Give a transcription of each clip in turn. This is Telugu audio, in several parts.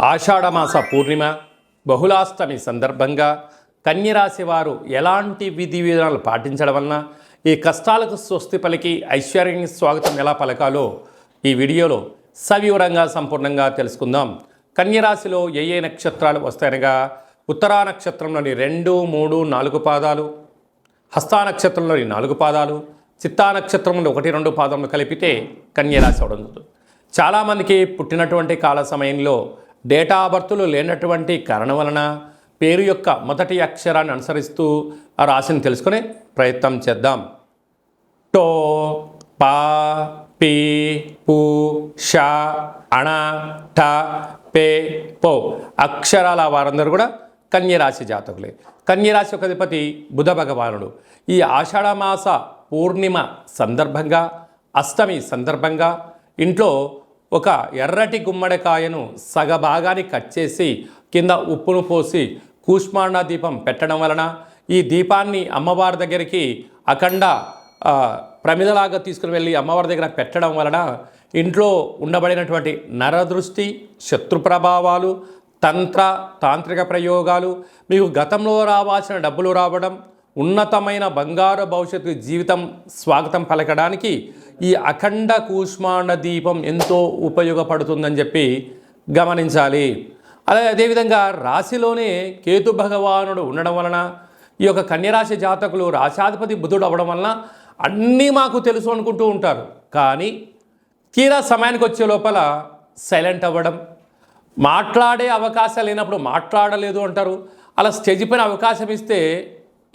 ఆషాఢమాస పూర్ణిమ బహుళాష్టమి సందర్భంగా కన్యరాశి వారు ఎలాంటి విధి విధానాలు పాటించడం వలన ఈ కష్టాలకు స్వస్తి పలికి ఐశ్వర్యానికి స్వాగతం ఎలా పలకాలో ఈ వీడియోలో సవివరంగా సంపూర్ణంగా తెలుసుకుందాం. కన్యరాశిలో ఏ ఏ నక్షత్రాలు వస్తాయనగా ఉత్తరా నక్షత్రంలోని రెండు మూడు నాలుగు పాదాలు హస్తా నక్షత్రంలోని నాలుగు పాదాలు చిత్తా నక్షత్రంలో ఒకటి రెండు పాదములు కలిపితే కన్యరాశి అవడం జరుగుతుంది. చాలామందికి పుట్టినటువంటి కాల సమయంలో డేటా బర్తులు లేనటువంటి కారణం వలన పేరు యొక్క మొదటి అక్షరాన్ని అనుసరిస్తూ ఆ రాశిని తెలుసుకునే ప్రయత్నం చేద్దాం. టో పా పి పు ష అణ ట పే పో అక్షరాల వారందరూ కూడా కన్యరాశి జాతకులే. కన్యరాశి యొక్క అధిపతి బుధ భగవానుడు. ఈ ఆషాఢమాస పూర్ణిమ సందర్భంగా అష్టమి సందర్భంగా ఇంట్లో ఒక ఎర్రటి గుమ్మడికాయను సగభాగాన్ని కట్ చేసి కింద ఉప్పును పోసి కూష్మాండ దీపం పెట్టడం వలన ఈ దీపాన్ని అమ్మవారి దగ్గరికి అఖండ ప్రమిదలాగా తీసుకుని వెళ్ళి అమ్మవారి దగ్గర పెట్టడం వలన ఇంట్లో ఉండబడినటువంటి నరదృష్టి శత్రు ప్రభావాలు తంత్ర తాంత్రిక ప్రయోగాలు మీకు గతంలో రావాల్సిన డబ్బులు రావడం ఉన్నతమైన బంగారు భవిష్యత్తు జీవితం స్వాగతం పలకడానికి ఈ అఖండ కూష్మాండ దీపం ఎంతో ఉపయోగపడుతుందని చెప్పి గమనించాలి. అలాగే అదేవిధంగా రాశిలోనే కేతు భగవానుడు ఉండడం వలన ఈ యొక్క కన్యరాశి జాతకులు రాశాధిపతి బుధుడు అవ్వడం వలన అన్నీ మాకు తెలుసు అనుకుంటూ ఉంటారు. కానీ తీరా సమయానికి వచ్చే లోపల సైలెంట్ అవ్వడం మాట్లాడే అవకాశం లేనప్పుడు మాట్లాడలేదు అంటారు. అలా స్టేజ్ పైన అవకాశం ఇస్తే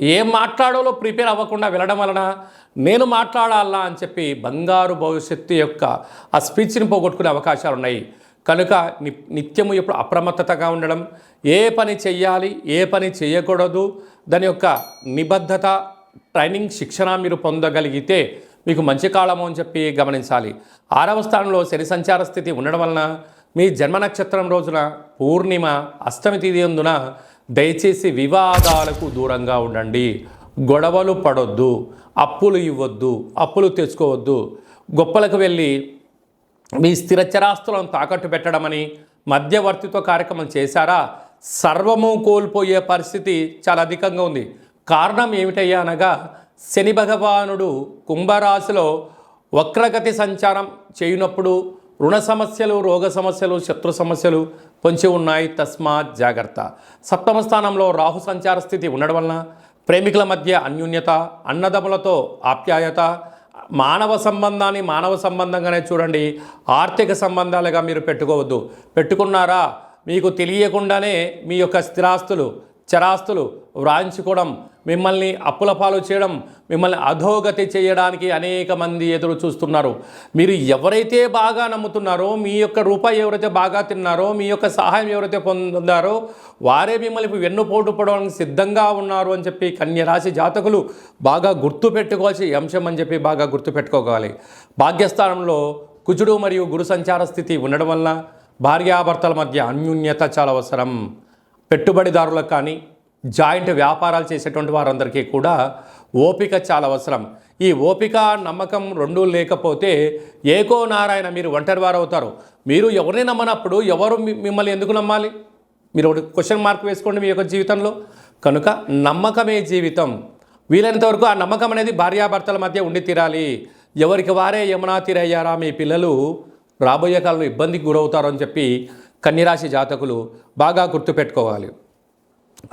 ఏం మాట్లాడాలో ప్రిపేర్ అవ్వకుండా వెళ్ళడం వలన నేను మాట్లాడాలా అని చెప్పి బంగారు భవిష్యత్తు యొక్క ఆ స్పీచ్ని పోగొట్టుకునే అవకాశాలు ఉన్నాయి. కనుక ని నిత్యము ఎప్పుడు అప్రమత్తతగా ఉండడం ఏ పని చెయ్యాలి ఏ పని చేయకూడదు దాని యొక్క నిబద్ధత ట్రైనింగ్ శిక్షణ మీరు పొందగలిగితే మీకు మంచి కాలము అని చెప్పి గమనించాలి. ఆరవ స్థానంలో శని సంచార స్థితి ఉండడం వలన మీ జన్మ నక్షత్రం రోజున పూర్ణిమ అష్టమి తేదీ అందున దయచేసి వివాదాలకు దూరంగా ఉండండి. గొడవలు పడొద్దు అప్పులు ఇవ్వద్దు అప్పులు తెచ్చుకోవద్దు. గొప్పలకు వెళ్ళి మీ స్థిరచరాస్తులను తాకట్టు పెట్టడమని మధ్యవర్తిత్వ కార్యక్రమం చేశారా? సర్వము కోల్పోయే పరిస్థితి చాలా అధికంగా ఉంది. కారణం ఏమిటయ్యా అనగా శని భగవానుడు కుంభరాశిలో వక్రగతి సంచారం చేయనప్పుడు రుణ సమస్యలు రోగ సమస్యలు శత్రు సమస్యలు పొంచి ఉన్నాయి తస్మాత్ జాగ్రత్త. సప్తమ స్థానంలో రాహు సంచార స్థితి ఉండడం వలన ప్రేమికుల మధ్య అన్యోన్యత అన్నదమ్ములతో ఆప్యాయత మానవ సంబంధాన్ని మానవ సంబంధంగానే చూడండి ఆర్థిక సంబంధాలుగా మీరు పెట్టుకోవద్దు. పెట్టుకున్నారా? మీకు తెలియకుండానే మీ యొక్క స్థిరాస్తులు చరాస్తులు వ్రాయించుకోవడం మిమ్మల్ని అప్పుల పాలు చేయడం మిమ్మల్ని అధోగతి చేయడానికి అనేక మంది ఎదురు చూస్తున్నారు. మీరు ఎవరైతే బాగా నమ్ముతున్నారో మీ యొక్క రూపాయి ఎవరైతే బాగా తిన్నారో మీ యొక్క సహాయం ఎవరైతే పొందారో వారే మిమ్మల్ని వెన్నుపోటు పడడానికి సిద్ధంగా ఉన్నారు అని చెప్పి కన్యరాశి జాతకులు బాగా గుర్తుపెట్టుకోవాల్సి అంశం అని చెప్పి బాగా గుర్తుపెట్టుకోవాలి భాగ్యస్థానంలో కుజుడు మరియు గురు సంచార స్థితి ఉండడం వల్ల భార్యాభర్తల మధ్య అన్యోన్యత చాలా అవసరం. పెట్టుబడిదారులకు కానీ జాయింట్ వ్యాపారాలు చేసేటువంటి వారందరికీ కూడా ఓపిక చాలా అవసరం. ఈ ఓపిక నమ్మకం రెండూ లేకపోతే ఏకో నారాయణ మీరు ఒంటరి వారు అవుతారు మీరు ఎవరిని నమ్మనప్పుడు ఎవరు మిమ్మల్ని ఎందుకు నమ్మాలి? మీరు ఒకటి క్వశ్చన్ మార్క్ వేసుకోండి మీ యొక్క జీవితంలో. కనుక నమ్మకమే జీవితం. వీలైనంత వరకు ఆ నమ్మకం అనేది భార్యాభర్తల మధ్య ఉండి తీరాలి. ఎవరికి వారే యమునా తీరయ్యారా మీ పిల్లలు? రాబోయే కాలంలో ఇబ్బందికి గురవుతారు అని చెప్పి కన్యరాశి జాతకులు బాగా గుర్తుపెట్టుకోవాలి.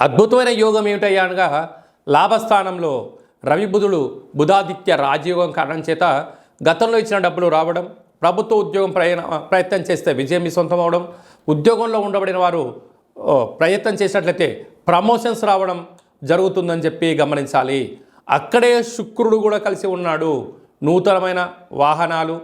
అద్భుతమైన యోగం ఏమిటయ్యా అనగా లాభస్థానంలో రవి బుధుడు బుధాదిత్య రాజయోగం కారణం చేత గతంలో ఇచ్చిన డబ్బులు రావడం ప్రభుత్వ ఉద్యోగం ప్రయాణ ప్రయత్నం చేస్తే విజయం మీ సొంతం అవడం ఉద్యోగంలో ఉండబడిన వారు ప్రయత్నం చేసినట్లయితే ప్రమోషన్స్ రావడం జరుగుతుందని చెప్పి గమనించాలి. అక్కడే శుక్రుడు కూడా కలిసి ఉన్నాడు. నూతనమైన వాహనాలు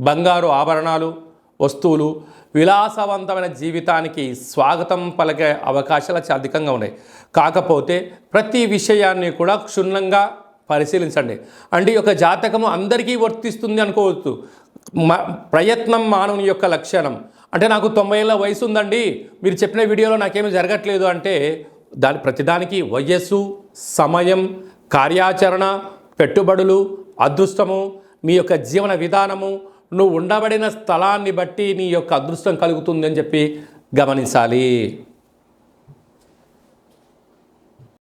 బంగారు ఆభరణాలు వస్తువులు విలాసవంతమైన జీవితానికి స్వాగతం పలికే అవకాశాలు చాలా అధికంగా ఉన్నాయి. కాకపోతే ప్రతి విషయాన్ని కూడా క్షుణ్ణంగా పరిశీలించండి. అంటే ఒక యొక్క జాతకము అందరికీ వర్తిస్తుంది అనుకోవచ్చు మ- ప్రయత్నం మానవుని యొక్క లక్షణం. అంటే నాకు తొంభై ఏళ్ళ వయసు ఉందండి. మీరు చెప్పిన వీడియోలో నాకేమీ జరగట్లేదు అంటే దాని ప్రతిదానికి వయస్సు సమయం కార్యాచరణ పెట్టుబడులు అదృష్టము మీ యొక్క జీవన విధానము నువ్వు ఉండబడిన స్థలాన్ని బట్టి నీ యొక్క అదృష్టం కలుగుతుంది అని చెప్పి గమనించాలి.